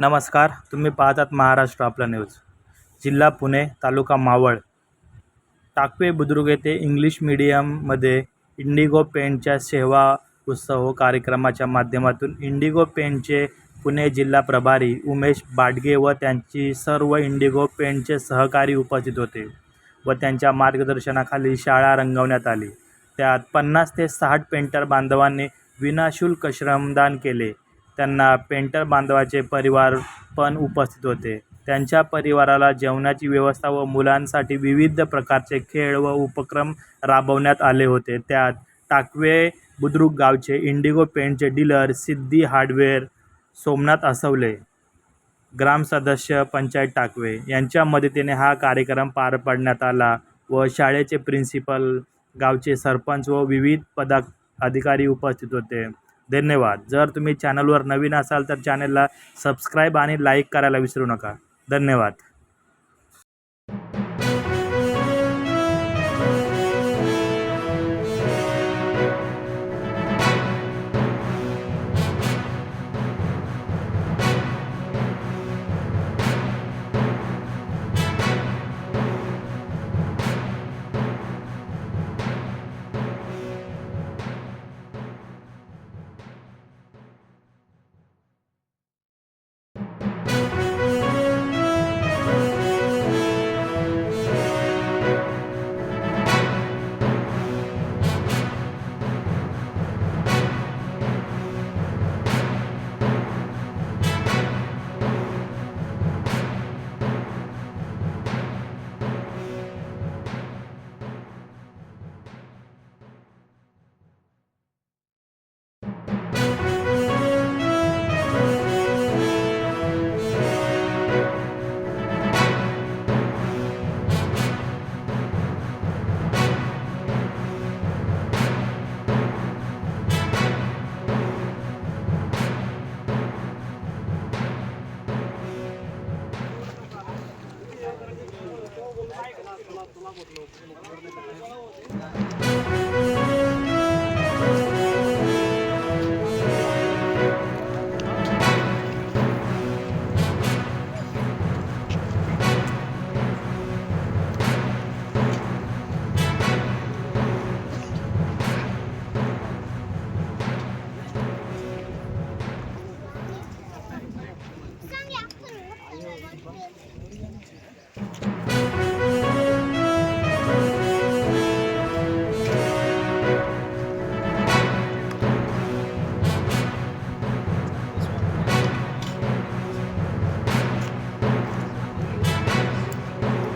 नमस्कार तुम्ही पाहतात महाराष्ट्र आपला न्यूज जिल्हा पुणे तालुका मावळ. टाकवे बुद्रुक येथे इंग्लिश मीडियममध्ये इंडिगो पेंटच्या सेवा उत्सव कार्यक्रमाच्या माध्यमातून इंडिगो पेंटचे पुणे जिल्हा प्रभारी उमेश बाडगे व त्यांची सर्व इंडिगो पेंटचे सहकारी उपस्थित होते व त्यांच्या मार्गदर्शनाखाली शाळा रंगवण्यात आली. त्यात पन्नास ते साठ पेंटर बांधवांनी विनाशुल्क श्रमदान केले. त्यांना पेंटर बांधवाचे परिवार पण उपस्थित होते. त्यांच्या परिवाराला जेवणाची व्यवस्था व मुलांसाठी विविध प्रकारचे खेळ व उपक्रम राबवण्यात आले होते. त्यात टाकवे बुद्रुक गावचे इंडिगो पेंटचे डीलर सिद्धी हार्डवेअर सोमनाथ असवले. ग्राम सदस्य पंचायत टाकवे यांच्या मदतीने हा कार्यक्रम पार पाडण्यात आला व शाळेचे प्रिन्सिपल गावचे सरपंच व विविध पदा अधिकारी उपस्थित होते. धन्यवाद. जर तुम्ही चॅनलवर नवीन असाल तर चॅनलला सबस्क्राईब आणि लाईक करायला विसरू नका. धन्यवाद.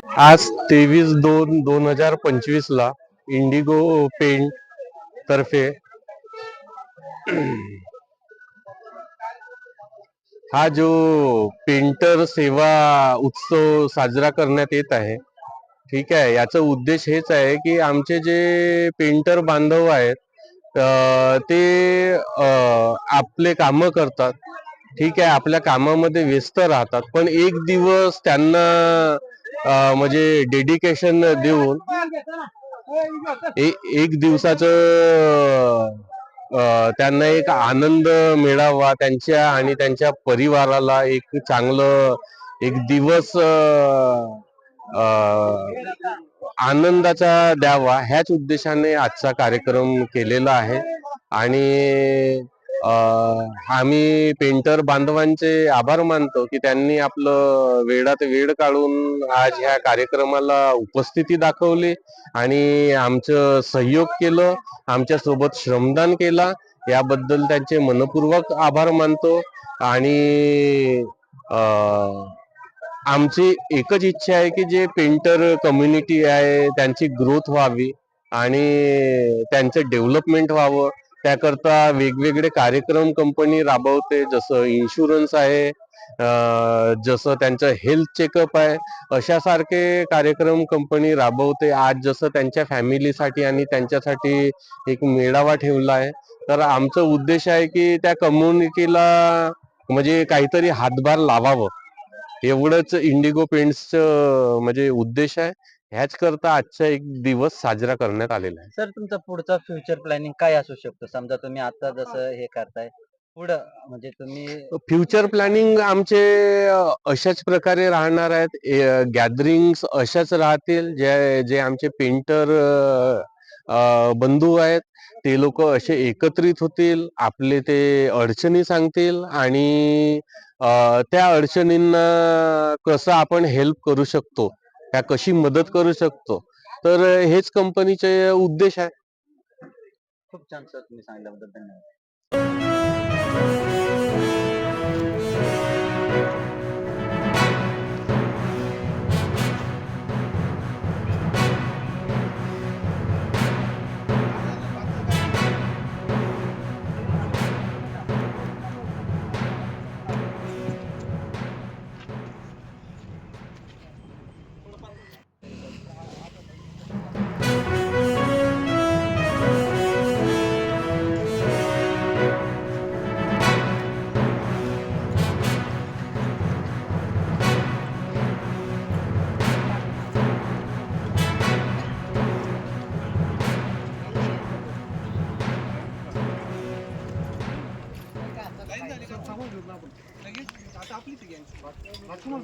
आज तेवीस दोन दोन हजार पंचवीस ला इंडिगो पेंट तर्फे हा जो पेंटर सेवा उत्सव साजरा करण्यात येत आहे ठीक आहे याचा उद्देश हेच आहे की आमचे जे पेंटर बांधव आहेत ते आपले कामं करतात ठीक आहे आपल्या कामामध्ये व्यस्त राहतात पण एक दिवस त्यांना म्हणजे डेडिकेशन देऊन एक दिवसाचं त्यांना एक आनंद मिळावा त्यांच्या आणि त्यांच्या परिवाराला एक चांगलं एक दिवस आनंदाचा द्यावा ह्याच उद्देशाने आजचा कार्यक्रम केलेला आहे. आणि आम्ही पेंटर बांधवांचे आभार मानतो की त्यांनी आपलं वेळात वेळ काढून आज ह्या कार्यक्रमाला उपस्थिती दाखवली आणि आमचं सहयोग केलं आमच्यासोबत श्रमदान केला. याबद्दल त्यांचे मनपूर्वक आभार मानतो आणि आमची एकच इच्छा आहे की जे पेंटर कम्युनिटी आहे त्यांची ग्रोथ व्हावी आणि त्यांचं डेव्हलपमेंट व्हावं. त्याकरता वेगवेगळे कार्यक्रम कंपनी राबवते. जसं इन्शुरन्स आहे जसं त्यांचं हेल्थ चेकअप आहे अशा सारखे कार्यक्रम कंपनी राबवते. आज जसं त्यांच्या फॅमिलीसाठी आणि त्यांच्यासाठी एक मेळावा ठेवला आहे. तर आमचं उद्देश आहे की त्या कम्युनिटीला म्हणजे काहीतरी हातभार लावावं. एवढंच इंडिगो पेंट्सचं म्हणजे उद्देश आहे. ह्याच करता आजचा एक दिवस साजरा करण्यात आलेला आहे. सर तुमचा पुढचा फ्युचर प्लॅनिंग काय असू शकतो? समजा तुम्ही आता जसं हे करताय पुढं म्हणजे तुम्ही फ्युचर प्लॅनिंग आमचे अ, अशाच प्रकारे राहणार आहेत. गॅदरिंग्स अशाच राहतील जे जे आमचे पेंटर बंधू आहेत ते लोक असे एकत्रित होतील आपले ते अडचणी सांगतील आणि अ, त्या अडचणींना कसं आपण हेल्प करू शकतो ह्या कशी मदत करू शकतो? तर हेच कंपनीचे उद्देश आहे. खूप छान सर तुम्ही सांगितल्याबद्दल धन्यवाद.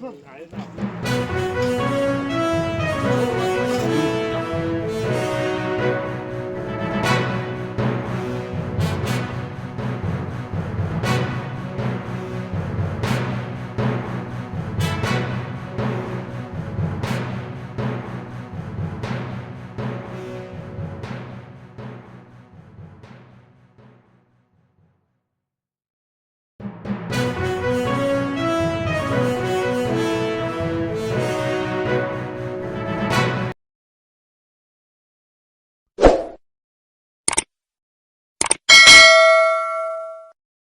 आता आपलीच